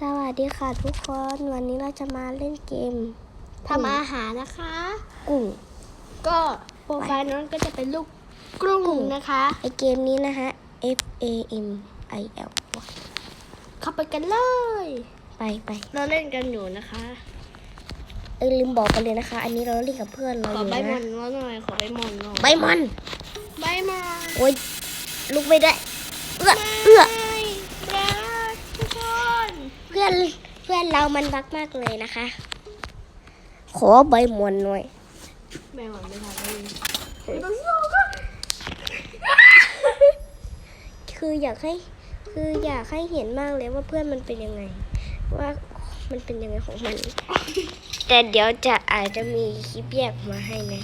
สวัสดีค่ะทุกคนวันนี้เราจะมาเล่นเกมทำอาหารนะคะ กุ้ง ก็โปรไฟล์น้องก็จะเป็นลูกกรุ้งนะคะไอเกมนี้นะฮะ F A M I L เข้าไปกันเลย ไปไปเราเล่นกันอยู่นะคะเอ้ยลืมบอกไปเลยนะคะ อันนี้เราเล่นกับเพื่อนเราขออยู่ใบนะหมอนเราหน่อยขอใบหมอนหน่อยใบมอนใบหมอนโอ้ยลุกไม่ได้ เอื้อเอื้อ ไม่รักทุกคน เพื่อนเพื่อนเรามันรักมากเลยนะคะ ขอใบมอนหน่อยใบหมอนไม่ทันเลยคืออยากให้คืออยากให้เห็นมากเลยว่าเพื่อนมันเป็นยังไง ว่ามันเป็นยังไงของมัน แต่เดี๋ยวจะอาจจะมีคลิปแยกมาให้นะ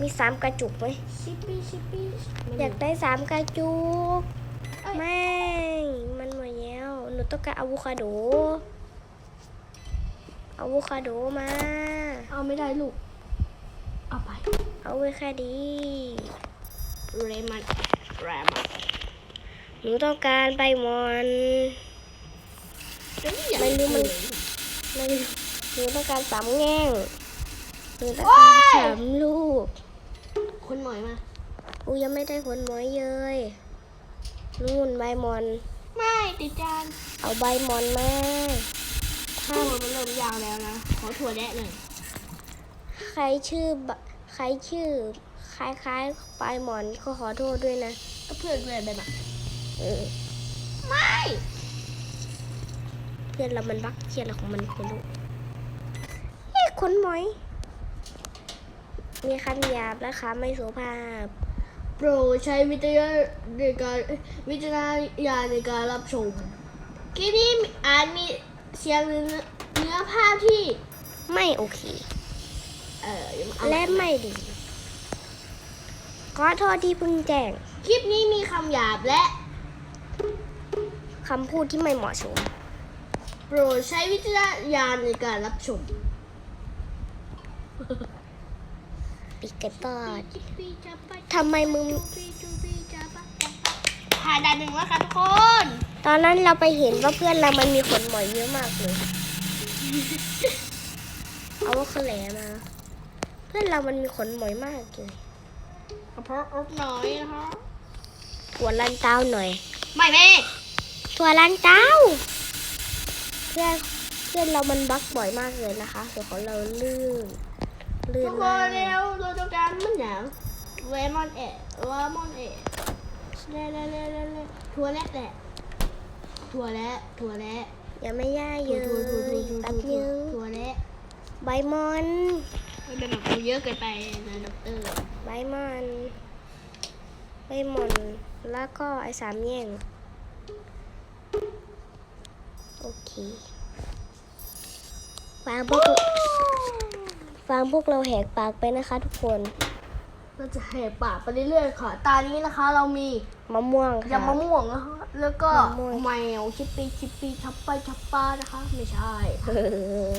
มีสามกระจุกไหมชิปปี้ชิปปี้อยากได้สามกระจุกเอ้ยไม่ มันหมดแล้วหนู ต้องการอะโวคาโดอะโวคาโดมา เอาไม่ได้ลูก เอาไป เอาไว้แค่ดีเรมันแรมันหนูต้องการใบมอนไม่รู้มันไม่หนูต้องการสามแง่งหนูต้องการสามลูก คนหน่อยมา อูยังไม่ได้ผลหมอยเยยนู่นใบมอน ไม่ติดจานเอาใบมอนมาถั่วมันเริ่มยาวแล้วนะ ขอถั่วแดะหน่อยใครชื่อบะใครชื่อ คล้ายๆใบมอนก็ขอโทษด้วยนะก็เพื่อนเพื่อนไปมาเออไม่ เพื่อนเรามันบักเชียอะไรของมันไม่รู้เอ๊ะขนหมอย มีคำหยาบนะคะไม่สุภาพ โปรดใช้วิจารณในการวิจารณญาณในการรับชมคลิปนี้อาจมีเสียงหรือเนื้อภาพที่ไม่โอเค เอ่อเอาและไม่ดี ขอโทษที่เพิ่งแจ้งคลิปนี้มีคำหยาบและคำพูดที่ไม่เหมาะสม โปรดใช้วิจารณญาณในการรับชม ปิกเกตอดทำไมมึงผ่านด่านหนึ่งแล้วค่ะทุกคน ตอนนั้นเราไปเห็นว่าเพื่อนเรามันมีขนหมอยเยอะมากเลย เอาว่าเขาแหลมา เพื่อนเรามันมีขนหมอยมากเลยกระเพาะอบน้อยนะคะถั่วลันเต้าหน่อย ไม่แม่ถั่วลันเต้า เพื่อนเพื่อนเรามันบักบ่อยมากเลยนะคะส่วนของเราลื่น ลื่ทุนกคมานกเร็วเราต้องการมันหยางเวมอนเอะเวมอนเอะเล่เล่เล่เล่เล่ถั่วและแหละถั่วและถั่วและอย่าไม่ย่าเยถั่วอะถั่วถั่วถั่วแป๊บถั่วนึงถั่วและใบมอน มันเป็นแบบเยอะเกินไปนะด็อกเตอร์ใบมอน ใบมอน แล้วก็ไอ้สามแย่ง โอเคฟังพวก ฟังพวกเราแหกปากไปนะคะ ทุกคน เราจะแหกปากไปเรื่อยๆค่ะ ตานี้นะคะ เรามีมะม่วงค่ะ ยำมะม่วงนะคะแล้วก็มะม่วง แมวชิปปี้ชิปปี้ชับไปชับป้านะคะ ไม่ใช่เออ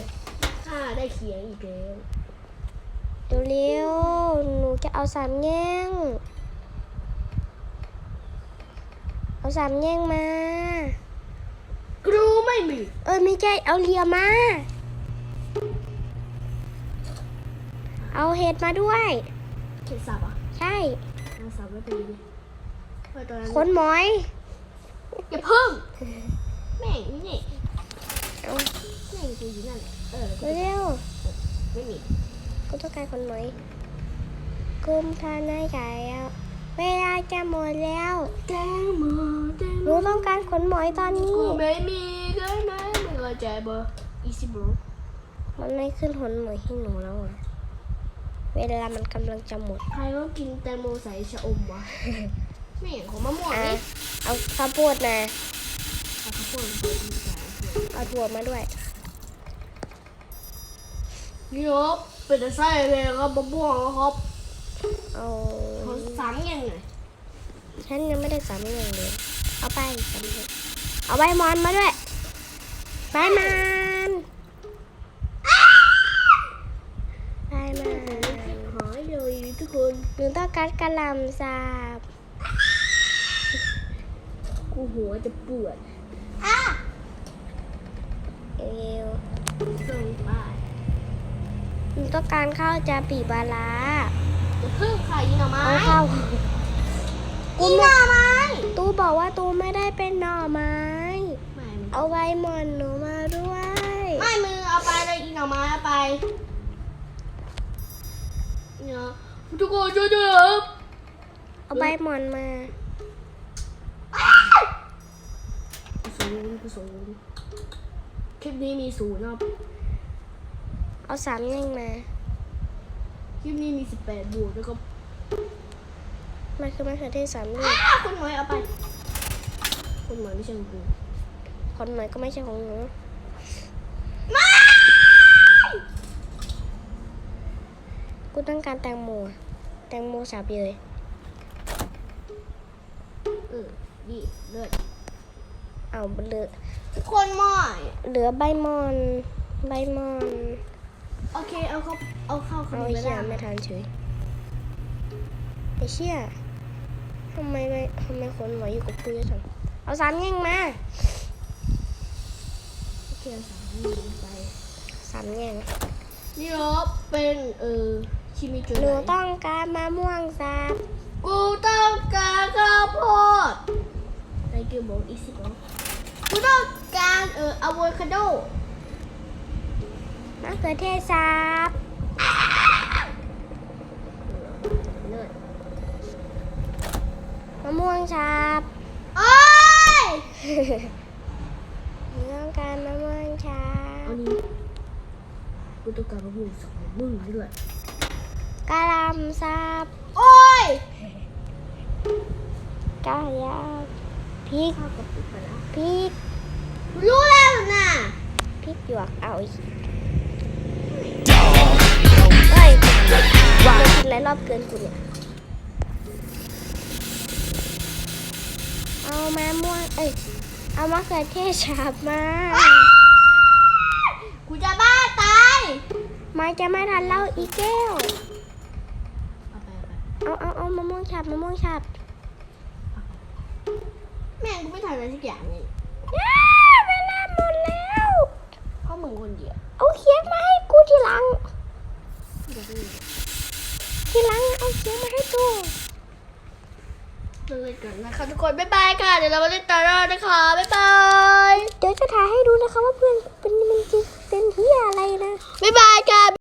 ข้าได้เขียนอีกแล้วเร็วๆหนูจะเอาสามแย่ง เอาสามแย่งมา ครูไม่มี เออไม่ใช่เอาเรียมา เอาเห็ดมาด้วยเขียนสับอะใช่เอาสับไม่เป็นไรเออตอนนั้นคนหมอยอย่าเพิ่ง แม่งนี่นี่เอาแม่งกูอยู่นั่นแหละเออเร็วไม่มีๆกูต้องการคนหมอยกุมทานายใหญ่แล้วเวลาจะหมดแล้วแกงหมูแกงหนูต้องการขนหมอยตอนนี้ กูไม่มีได้ไหมมึงเข้าใจบ่อีซี่บรูมันไม่ขึ้นขนหมอยให้หนูแล้วอะ เวลามันกำลังจะหมด ใครก็กินแตงโมใส่ชะอมวะแม่งของมะม่วงอะนี่เอาข้าวโพดนะเอาข้าวโพดมาใส่ดีกว่าเอาถั่วมาด้วยนี่ครับเป็นแต่ไส้เลยครับมะม่วงครับเอาขอสามอย่างหน่อยฉันยังไม่ได้สามอย่างเลย เอาไปสามอย่างเอาใบมอนมาด้วยใบมอนใบมอน หายเลยทุกคน หนูต้องการกระหลำสับกูหัวจะปวดส่งบ้านหนูต้องการข้าวจาปีบาลาจะเพิ่งขายอีหน่อไม้เอาข้าวอีหน่อไม้ตูบอกว่าตูไม่ได้เป็นหน่อไม้ไม่เอาใบหมอนหนูมาด้วย ไม่มือเอาไปเลยอีหน่อไม้เอาไปเนี่ย ทุกคนช่วยด้วยครับเอาใบหมอนมาศูนย์ศูนย์คลิปนี้มีศูนย์นะครับเอาสามเง่งมา คลิปนี้มีสิบแปดบวกแล้วก็มันคือมะเขือเทศสามลูกอ้าคุณหมวยเอาไป คุณหมวยไม่ใช่ของกูคนใหม่ก็ไม่ใช่ของหนูไม่กูต้องการแตงโมอะ แตงโมสับเลยเออดีเลิศเอาเหลือคนหมอยเหลือใบหมอน ใบหมอน โอเค เอาเข้าเอาเข้าคเอานไอ้ไปเชี่ยได้ไม่ทันเฉยไอ้เชี่ยทำไมไม่ทำไมคนไหวอยู่กับกูเยอะจังเอาสามเง่งมาโอเคเอาสามนี่ไปสามแง่งนี่ครับเป็นเออ ชิมิจูหนูต้องการมะม่วงสับกูต้องการข้าวโพดไอเกมบอกอีกสิบแล้วกูต้องการเอออะโวคาโดมะเขือเทศสับเลิศมะม่วงสับโอ้ยหนูต้องการมะม่วงสับเอานี้กูต้องการมะม่วงสองมึงด้วย กะหล่ำสับโอ้ยกะยาพริกข้าวกับปิดไปแล้วพริกรู้แล้วน่ะพริกหยวกเอาอีกเฮ้ยว่ากินหลายรอบเกินกูเนี่ยเอามะม่วงเอ้ยเอามะเขือเทศฉาบมากูจะบ้าตายมาจะไม่ทันเล่าอีแก้วเอาไป เอาไปเอาเอาเอามะม่วงฉาบมะม่วงฉาบแม่งกูไม่ทำอะไรสักอย่างเลยย้าเวลาหมดแล้วเพราะมึงคนเดียวเอาเค้กมาให้กูทีหลังเดี๋ยวกูทีหลังเอาเค้กมาให้กูเลิกกันนะคะทุกคนบ๊ายบายค่ะเดี๋ยวเรามาเล่นต่อรอนะคะบ๊ายบายเดี๋ยวจะถ่ายให้ดูนะคะว่าเพื่อนเป็นมันจริงเป็นเฮียอะไรนะบ๊ายบายค่ะ